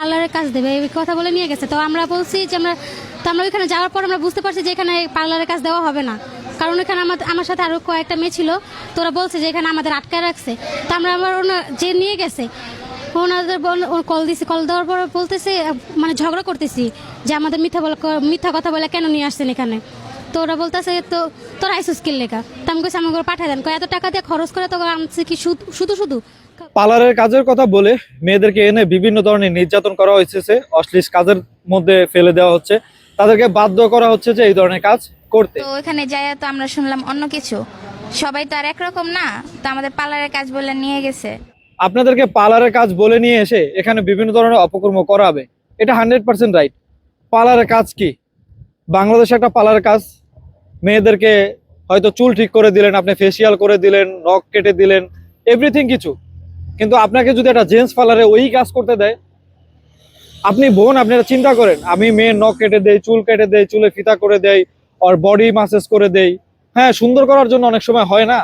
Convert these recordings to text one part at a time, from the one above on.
পার্লারের কাজ দেবে, এই কথা বলে নিয়ে গেছে। তো আমরা বলছি যে আমরা তো আমরা ওইখানে যাওয়ার পর আমরা বুঝতে পারছি যে এখানে পার্লারের কাজ দেওয়া হবে না। কারণ এখানে আমার আমার সাথে আরও কয়েকটা মেয়ে ছিল। তোরা বলছে যে এখানে আমাদের আটকায় রাখছে। তো আমরা আবার ওনার যে নিয়ে গেছে, ওনাদের কল দিছি। কল দেওয়ার পর বলতেছে মানে ঝগড়া করতেছি যে আমাদের মিথ্যা বলে মিথ্যা কথা বলে কেন নিয়ে আসছেন এখানে? তো ওরা বলতেছে, তো তোর আইসুস কিল লেখা তো আমি কইছি, আমাকে পাঠাই দেন। এত টাকা দিয়ে খরচ করে তো আনছে কি শুধু শুধু? পার্লারের কাজের কথা বলে মেয়েদেরকে এনে বিভিন্ন ধরনের নির্যাতন করা হয়েছে অশ্লীল কাজের মধ্যে ফেলে দেওয়া হচ্ছে। তাদেরকে বাধ্য করা হচ্ছে যে এই ধরনের কাজ করতে। তো যাই তো আমরা শুনলাম অন্য কিছু। সবাই তো আর একরকম না তো আমাদের পার্লারের কাজ বলে নিয়ে গেছে। আপনাদেরকে পার্লারের কাজ বলে নিয়ে এসে এখানে বিভিন্ন ধরনের অপকর্ম করাবে। এটা হান্ড্রেড পার্সেন্ট রাইট। পার্লারের কাজ কি? বাংলাদেশে একটা পার্লারের কাজ। মেয়েদেরকে হয়তো চুল ঠিক করে দিলেন আপনি ফেসিয়াল করে দিলেন নখ কেটে দিলেন এভরিথিং কিছু। কিন্তু আপনাকে যদি একটা জেন্টস পার্লারে ওই কাজ করতে দেয়, আপনি বোন, আপনি আপনারা চিন্তা করেন, আমি মেয়ের নখ কেটে দেই, চুল কেটে দেই, চুলে ফিতা করে দেই আর বডি মাসেজ করে দেই। হ্যাঁ সুন্দর করার জন্য অনেক সময় হয় না,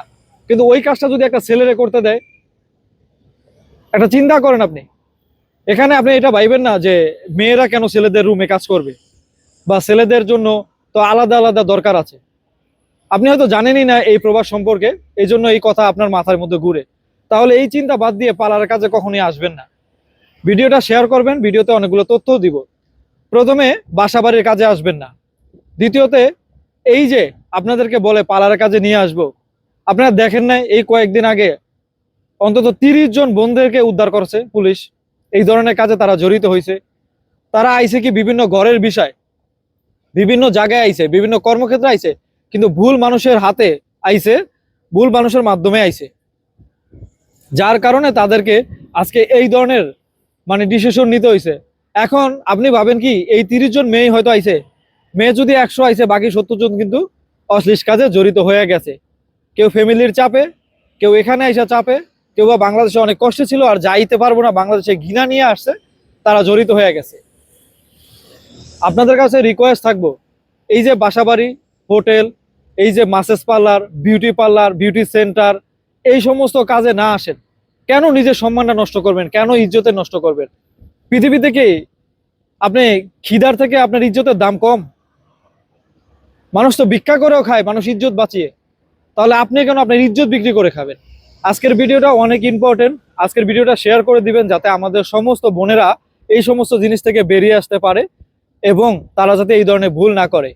কিন্তু ওই কাজটা যদি একটা ছেলেরে করতে দেয়, একটা চিন্তা করেন আপনি। এখানে আপনি এটা ভাইবেন না যে মেয়েরা কেন ছেলেদের রুমে কাজ করবে, বা ছেলেদের জন্য তো আলাদা আলাদা দরকার আছে। আপনি হয়তো জানেনই না এই প্রবাস সম্পর্কে, এই জন্য এই কথা আপনার মাথার মধ্যে ঘুরে। তাহলে এই চিন্তা বাদ দিয়ে পালার কাজে কখনই আসবেন না। ভিডিওটা শেয়ার করবেন, ভিডিওতে অনেকগুলো তথ্য দিব। প্রথমে বাসা বাড়ির কাজে আসবেন না। দ্বিতীয়তে, এই যে আপনাদেরকে বলে পালার কাজে নিয়ে আসব, আপনারা দেখেন না এই কয়েকদিন আগে অন্তত তিরিশ জন বোনদেরকে উদ্ধার করছে পুলিশ। এই ধরনের কাজে তারা জড়িত হয়েছে। তারা আইছে কি বিভিন্ন ঘরের বিষয়, বিভিন্ন জায়গায় আইছে বিভিন্ন কর্মক্ষেত্রে আইছে কিন্তু ভুল মানুষের হাতে আইছে ভুল মানুষের মাধ্যমে আইছে যার কারণে তাদেরকে আজকে এই ধরনের মানে ডিসিশন নিতে হয়েছে এখন আপনি ভাবেন কি, এই তিরিশ জন মেয়ে হয়তো আইছে। মেয়ে যদি একশো আইছে, বাকি সত্তর জন কিন্তু অশ্লীল কাজে জড়িত হয়ে গেছে। কেউ ফ্যামিলির চাপে, কেউ এখানে এসে চাপে, কেউ বা বাংলাদেশে অনেক কষ্টে ছিল আর যাইতে পারব না, বাংলাদেশে ঘৃণা নিয়ে আসছে, তারা জড়িত হয়ে গেছে। আপনাদের কাছে রিকোয়েস্ট থাকব, এই যে বাসাবাড়ি, হোটেল, এই যে massage parlour beauty parlour beauty centre এই সমস্ত কাজে না আসেন। কেন নিজের সম্মানটা নষ্ট করবেন? কেন ইজ্জতের নষ্ট করবেন? পৃথিবীতে কি আপনি খিদার থেকে আপনার ইজ্জতের দাম কম? মানুষ তো ভিক্ষা করেও খায়, মানুষ ইজ্জত বাঁচিয়ে। তাহলে আপনি কেন আপনার ইজ্জত বিক্রি করে খাবেন? আজকের ভিডিওটা অনেক ইম্পর্টেন্ট আজকের ভিডিওটা শেয়ার করে দিবেন যাতে আমাদের সমস্ত বোনেরা এই সমস্ত জিনিস থেকে বেরিয়ে আসতে পারে এবং তারা যাতে এই ধরনের ভুল না করে।